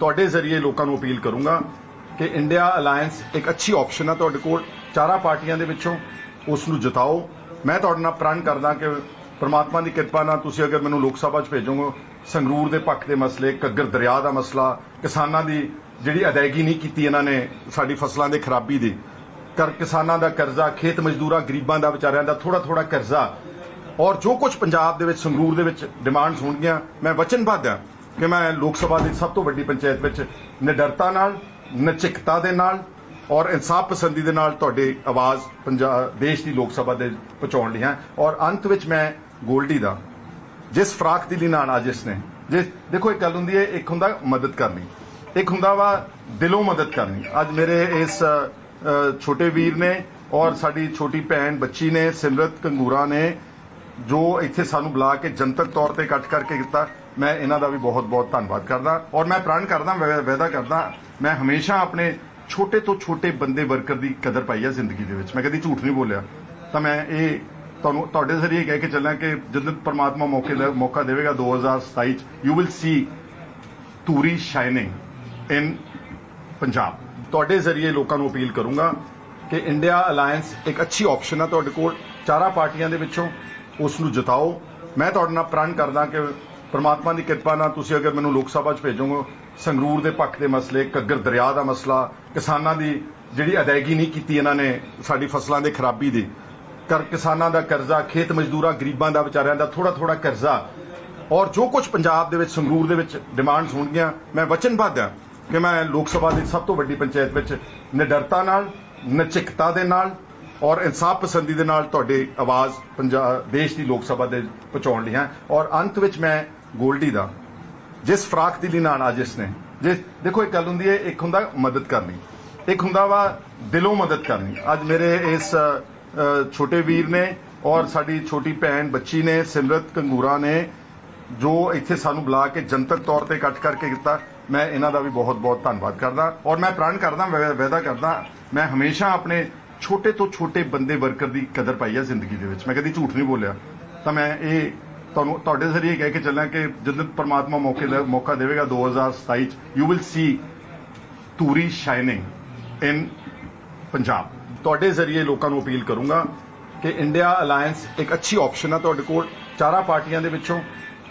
ਤੁਹਾਡੇ ਜ਼ਰੀਏ ਲੋਕਾਂ ਨੂੰ ਅਪੀਲ ਕਰੂੰਗਾ ਕਿ ਇੰਡੀਆ ਅਲਾਈਅੰਸ ਇੱਕ ਅੱਛੀ ਆਪਸ਼ਨ ਹੈ ਤੁਹਾਡੇ ਕੋਲ। ਚਾਰਾਂ ਪਾਰਟੀਆਂ ਦੇ ਵਿੱਚੋਂ ਉਸ ਨੂੰ ਜਿਤਾਓ। ਮੈਂ ਤੁਹਾਡੇ ਨਾਲ ਪ੍ਰਣ ਕਰਦਾ ਕਿ ਪਰਮਾਤਮਾ ਦੀ ਕਿਰਪਾ ਨਾਲ ਤੁਸੀਂ ਅਗਰ ਮੈਨੂੰ ਲੋਕ ਸਭਾ 'ਚ ਭੇਜੋਗੇ, ਸੰਗਰੂਰ ਦੇ ਪੱਖ ਦੇ ਮਸਲੇ, ਘੱਗਰ ਦਰਿਆ ਦਾ ਮਸਲਾ, ਕਿਸਾਨਾਂ ਦੀ ਜਿਹੜੀ ਅਦਾਇਗੀ ਨਹੀਂ ਕੀਤੀ ਇਹਨਾਂ ਨੇ ਸਾਡੀ ਫਸਲਾਂ ਦੇ ਖਰਾਬੀ ਦੀ, ਕਰ ਕਿਸਾਨਾਂ ਦਾ ਕਰਜ਼ਾ, ਖੇਤ ਮਜ਼ਦੂਰਾਂ, ਗਰੀਬਾਂ ਦਾ, ਵਿਚਾਰਿਆਂ ਦਾ ਥੋੜਾ ਥੋੜਾ ਕਰਜ਼ਾ, ਔਰ ਜੋ ਕੁਝ ਪੰਜਾਬ ਦੇ ਵਿੱਚ, ਸੰਗਰੂਰ ਦੇ ਵਿੱਚ ਡਿਮਾਂਡਸ ਹੋਣਗੀਆਂ, ਮੈਂ ਵਚਨਬੱਧ ਹਾਂ ਕਿ ਮੈਂ ਲੋਕ ਸਭਾ ਦੀ ਸਭ ਤੋਂ ਵੱਡੀ ਪੰਚਾਇਤ ਵਿੱਚ ਨਿਡਰਤਾ ਨਾਲ, ਨਚਿਕਤਾ ਦੇ ਨਾਲ ਔਰ ਇਨਸਾਫ ਪਸੰਦੀ ਦੇ ਨਾਲ ਤੁਹਾਡੀ ਆਵਾਜ਼ ਪੰਜਾਬ ਦੇਸ਼ ਦੀ ਲੋਕ ਸਭਾ ਦੇ ਪਹੁੰਚਾਉਣ ਲਈ ਹਾਂ ਔਰ ਅੰਤ ਵਿੱਚ ਮੈਂ ਗੋਲਡੀ ਦਾ, ਜਿਸ ਫਰਾਕ ਦੀ ਲਈ ਨਾਲ ਅੱਜ ਇਸ ਨੇ, ਜਿਸ, ਦੇਖੋ ਇੱਕ ਗੱਲ ਹੁੰਦੀ ਹੈ, ਇੱਕ ਹੁੰਦਾ ਮਦਦ ਕਰਨੀ, ਇੱਕ ਹੁੰਦਾ ਵਾ ਦਿਲੋਂ ਮਦਦ ਕਰਨੀ। ਅੱਜ ਮੇਰੇ ਇਸ ਛੋਟੇ ਵੀਰ ਨੇ ਔਰ ਸਾਡੀ ਛੋਟੀ ਭੈਣ, ਬੱਚੀ ਨੇ ਸਿਮਰਤ ਕੰਗੂਰਾ ਨੇ, ਜੋ ਇੱਥੇ ਸਾਨੂੰ ਬੁਲਾ ਕੇ ਜਨਤਕ ਤੌਰ ਤੇ ਇਕੱਠ ਕਰਕੇ ਕੀਤਾ ਮੈਂ ਇਹਨਾਂ ਦਾ ਵੀ ਬਹੁਤ ਬਹੁਤ ਧੰਨਵਾਦ ਕਰਦਾ ਔਰ ਮੈਂ ਪ੍ਰਣ ਕਰਦਾ ਵੈ- ਵਾਅਦਾ ਕਰਦਾ, ਮੈਂ ਹਮੇਸ਼ਾ ਆਪਣੇ ਛੋਟੇ ਤੋਂ ਛੋਟੇ ਬੰਦੇ ਵਰਕਰ ਦੀ ਕਦਰ ਪਾਈ ਹੈ ਜ਼ਿੰਦਗੀ ਦੇ ਵਿੱਚ। ਮੈਂ ਕਦੀ ਝੂਠ ਨਹੀਂ ਬੋਲਿਆ। ਤਾਂ ਮੈਂ ਇਹ ਤੁਹਾਨੂੰ, ਤੁਹਾਡੇ ਜ਼ਰੀਏ ਕਹਿ ਕੇ ਚੱਲਾਂ ਕਿ ਜਦੋਂ ਪਰਮਾਤਮਾ ਮੌਕੇ ਦਾ ਮੌਕਾ ਦੇਵੇਗਾ 2027 ਚ you will see Turi shining in Punjab. ਤੁਹਾਡੇ ਜ਼ਰੀਏ ਲੋਕਾਂ ਨੂੰ ਅਪੀਲ ਕਰੂੰਗਾ ਕਿ ਇੰਡੀਆ ਅਲਾਈਅੰਸ ਇੱਕ ਅੱਛੀ ਆਪਸ਼ਨ ਹੈ ਤੁਹਾਡੇ ਕੋਲ। ਚਾਰਾਂ ਪਾਰਟੀਆਂ ਦੇ ਵਿੱਚੋਂ ਉਸ ਨੂੰ ਜਿਤਾਓ। ਮੈਂ ਤੁਹਾਡੇ ਨਾਲ ਪ੍ਰਣ ਕਰਦਾ ਕਿ ਪਰਮਾਤਮਾ ਦੀ ਕਿਰਪਾ ਨਾਲ ਤੁਸੀਂ ਅਗਰ ਮੈਨੂੰ ਲੋਕ ਸਭਾ 'ਚ ਭੇਜੋਗੇ, ਸੰਗਰੂਰ ਦੇ ਪੱਖ ਦੇ ਮਸਲੇ, ਘੱਗਰ ਦਰਿਆ ਦਾ ਮਸਲਾ, ਕਿਸਾਨਾਂ ਦੀ ਜਿਹੜੀ ਅਦਾਇਗੀ ਨਹੀਂ ਕੀਤੀ ਇਹਨਾਂ ਨੇ ਸਾਡੀ ਫਸਲਾਂ ਦੇ ਖਰਾਬੀ ਦੀ, ਕਰ ਕਿਸਾਨਾਂ ਦਾ ਕਰਜ਼ਾ, ਖੇਤ ਮਜ਼ਦੂਰਾਂ, ਗਰੀਬਾਂ ਦਾ, ਵਿਚਾਰਿਆਂ ਦਾ ਥੋੜਾ ਥੋੜਾ ਕਰਜ਼ਾ, ਔਰ ਜੋ ਕੁਝ ਪੰਜਾਬ ਦੇ ਵਿੱਚ, ਸੰਗਰੂਰ ਦੇ ਵਿੱਚ ਡਿਮਾਂਡਸ ਹੋਣਗੀਆਂ, ਮੈਂ ਵਚਨਬੱਧ ਹਾਂ ਕਿ ਮੈਂ ਲੋਕ ਸਭਾ ਦੀ ਸਭ ਤੋਂ ਵੱਡੀ ਪੰਚਾਇਤ ਵਿੱਚ ਨਿਡਰਤਾ ਨਾਲ, ਨਚਿਕਤਾ ਦੇ ਨਾਲ, ਔਰ ਇਨਸਾਫ ਪਸੰਦੀ ਦੇ ਨਾਲ ਤੁਹਾਡੀ ਆਵਾਜ਼ ਪੰਜਾਬ, ਦੇਸ਼ ਦੀ ਲੋਕ ਸਭਾ ਦੇ ਪਹੁੰਚਾਉਣ ਲਈ ਹਾਂ। ਔਰ ਅੰਤ ਵਿੱਚ ਮੈਂ ਗੋਲਡੀ ਦਾ, ਜਿਸ ਫਰਾਕ ਦੀ ਲਈ ਨਾਲ ਅੱਜ ਇਸ ਨੇ ਜੇ ਦੇਖੋ ਇੱਕ ਗੱਲ ਹੁੰਦੀ ਹੈ, ਇੱਕ ਹੁੰਦਾ ਮਦਦ ਕਰਨੀ, ਇੱਕ ਹੁੰਦਾ ਵਾ ਦਿਲੋਂ ਮਦਦ ਕਰਨੀ। ਅੱਜ ਮੇਰੇ ਇਸ ਛੋਟੇ ਵੀਰ ਨੇ ਔਰ ਸਾਡੀ ਛੋਟੀ ਭੈਣ, ਬੱਚੀ ਨੇ, ਸਿਮਰਤ ਕੰਗੂਰਾ ਨੇ, ਜੋ ਇੱਥੇ ਸਾਨੂੰ ਬੁਲਾ ਕੇ ਜਨਤਕ ਤੌਰ ਤੇ ਇਕੱਠ ਕਰਕੇ ਕੀਤਾ, ਮੈਂ ਇਹਨਾਂ ਦਾ ਵੀ ਬਹੁਤ ਬਹੁਤ ਧੰਨਵਾਦ ਕਰਦਾ ਔਰ ਮੈਂ ਪ੍ਰਣ ਕਰਦਾ, ਵੈ- ਵਾਅਦਾ ਕਰਦਾ, ਮੈਂ ਹਮੇਸ਼ਾ ਆਪਣੇ ਛੋਟੇ ਤੋਂ ਛੋਟੇ ਬੰਦੇ ਵਰਕਰ ਦੀ ਕਦਰ ਪਾਈ ਹੈ ਜ਼ਿੰਦਗੀ ਦੇ ਵਿੱਚ। ਮੈਂ ਕਦੀ ਝੂਠ ਨਹੀਂ ਬੋਲਿਆ। ਤਾਂ ਮੈਂ ਇਹ ਤੁਹਾਨੂੰ ਤੁਹਾਡੇ ਜ਼ਰੀਏ ਕਹਿ ਕੇ ਚੱਲਾਂ ਕਿ ਜਦੋਂ ਪਰਮਾਤਮਾ ਮੌਕੇ ਦਾ ਮੌਕਾ ਦੇਵੇਗਾ 2027 ਚ you will see Turi shining in Punjab. ਤੁਹਾਡੇ ਜ਼ਰੀਏ ਲੋਕਾਂ ਨੂੰ ਅਪੀਲ ਕਰੂੰਗਾ ਕਿ ਇੰਡੀਆ ਅਲਾਈਅੰਸ ਇੱਕ ਅੱਛੀ ਆਪਸ਼ਨ ਹੈ ਤੁਹਾਡੇ ਕੋਲ। ਚਾਰਾਂ ਪਾਰਟੀਆਂ ਦੇ ਵਿੱਚੋਂ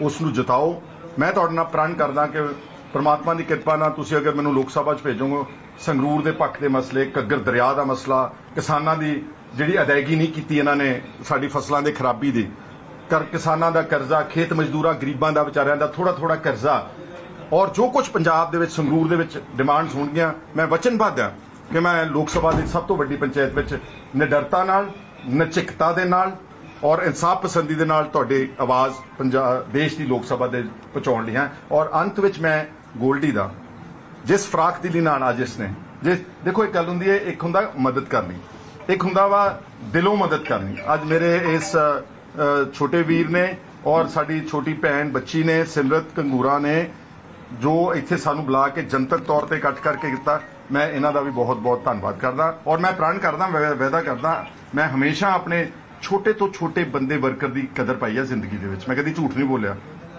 ਉਸ ਨੂੰ ਜਿਤਾਓ। ਮੈਂ ਤੁਹਾਡੇ ਨਾਲ ਪ੍ਰਣ ਕਰਦਾ ਕਿ ਪਰਮਾਤਮਾ ਦੀ ਕਿਰਪਾ ਨਾਲ ਤੁਸੀਂ ਅਗਰ ਮੈਨੂੰ ਲੋਕ ਸਭਾ 'ਚ ਭੇਜੋਗੇ, ਸੰਗਰੂਰ ਦੇ ਪੱਖ ਦੇ ਮਸਲੇ, ਘੱਗਰ ਦਰਿਆ ਦਾ ਮਸਲਾ, ਕਿਸਾਨਾਂ ਦੀ ਜਿਹੜੀ ਅਦਾਇਗੀ ਨਹੀਂ ਕੀਤੀ ਇਹਨਾਂ ਨੇ ਸਾਡੀ ਫਸਲਾਂ ਦੇ ਖਰਾਬੀ ਦੀ ਕਰ ਕਿਸਾਨਾਂ ਦਾ ਕਰਜ਼ਾ, ਖੇਤ ਮਜ਼ਦੂਰਾਂ, ਗਰੀਬਾਂ ਦਾ, ਵਿਚਾਰਿਆਂ ਦਾ ਥੋੜਾ ਥੋੜਾ ਕਰਜ਼ਾ। ਔਰ ਜੋ ਕੁਝ ਪੰਜਾਬ ਦੇ ਵਿੱਚ, ਸੰਗਰੂਰ ਦੇ ਵਿੱਚ ਡਿਮਾਂਡਸ ਹੋਣਗੀਆਂ, ਮੈਂ ਵਚਨਬੱਧ ਹਾਂ ਕਿ ਮੈਂ ਲੋਕ ਸਭਾ ਦੀ ਸਭ ਤੋਂ ਵੱਡੀ ਪੰਚਾਇਤ ਵਿੱਚ ਨਿਡਰਤਾ ਨਾਲ, ਨਚਿਕਤਾ ਦੇ ਨਾਲ ਔਰ ਇਨਸਾਫ ਪਸੰਦੀ ਦੇ ਨਾਲ ਤੁਹਾਡੀ ਆਵਾਜ਼ ਪੰਜਾਬ ਦੇਸ਼ ਦੀ ਲੋਕ ਸਭਾ ਦੇ ਪਹੁੰਚਾਉਣ ਲਈ ਹਾਂ। ਔਰ ਅੰਤ ਵਿੱਚ ਮੈਂ ਗੋਲਡੀ ਦਾ, ਜਿਸ ਫਰਾਕ ਦੀ ਲਈ ਨਾਲ ਅੱਜ ਇਸ ਨੇ ਜਿਸ ਦੇਖੋ ਇੱਕ ਗੱਲ ਹੁੰਦੀ ਹੈ, ਇੱਕ ਹੁੰਦਾ ਮਦਦ ਕਰਨੀ, ਇੱਕ ਹੁੰਦਾ ਵਾ ਦਿਲੋਂ ਮਦਦ ਕਰਨੀ। ਅੱਜ ਮੇਰੇ ਇਸ ਛੋਟੇ ਵੀਰ ਨੇ ਔਰ ਸਾਡੀ ਛੋਟੀ ਭੈਣ, ਬੱਚੀ ਨੇ, ਸਿਮਰਤ ਕੰਗੂਰਾ ਨੇ, ਜੋ ਇੱਥੇ ਸਾਨੂੰ ਬੁਲਾ ਕੇ ਜਨਤਕ ਤੌਰ ਤੇ ਇਕੱਠ ਕਰਕੇ ਕੀਤਾ। ਮੈਂ ਇਹਨਾਂ ਦਾ ਵੀ ਬਹੁਤ ਬਹੁਤ ਧੰਨਵਾਦ ਕਰਦਾ ਔਰ ਮੈਂ ਪ੍ਰਣ ਕਰਦਾ ਵੈ- ਵਾਅਦਾ ਕਰਦਾ, ਮੈਂ ਹਮੇਸ਼ਾ ਆਪਣੇ ਛੋਟੇ ਤੋਂ ਛੋਟੇ ਬੰਦੇ ਵਰਕਰ ਦੀ ਕਦਰ ਪਾਈ ਹੈ ਜ਼ਿੰਦਗੀ ਦੇ ਵਿੱਚ। ਮੈਂ ਕਦੀ ਝੂਠ ਨਹੀਂ ਬੋਲਿਆ।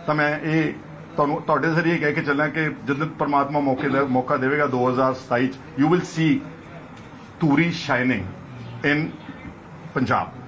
ਤਾਂ ਮੈਂ ਇਹ ਤੁਹਾਨੂੰ ਤੁਹਾਡੇ ਜ਼ਰੀਏ ਕਹਿ ਕੇ ਚੱਲਾਂ ਕਿ ਜਦੋਂ ਪਰਮਾਤਮਾ ਮੌਕੇ ਮੌਕਾ ਦੇਵੇਗਾ 2027 ਚ you will see Turi shining in Punjab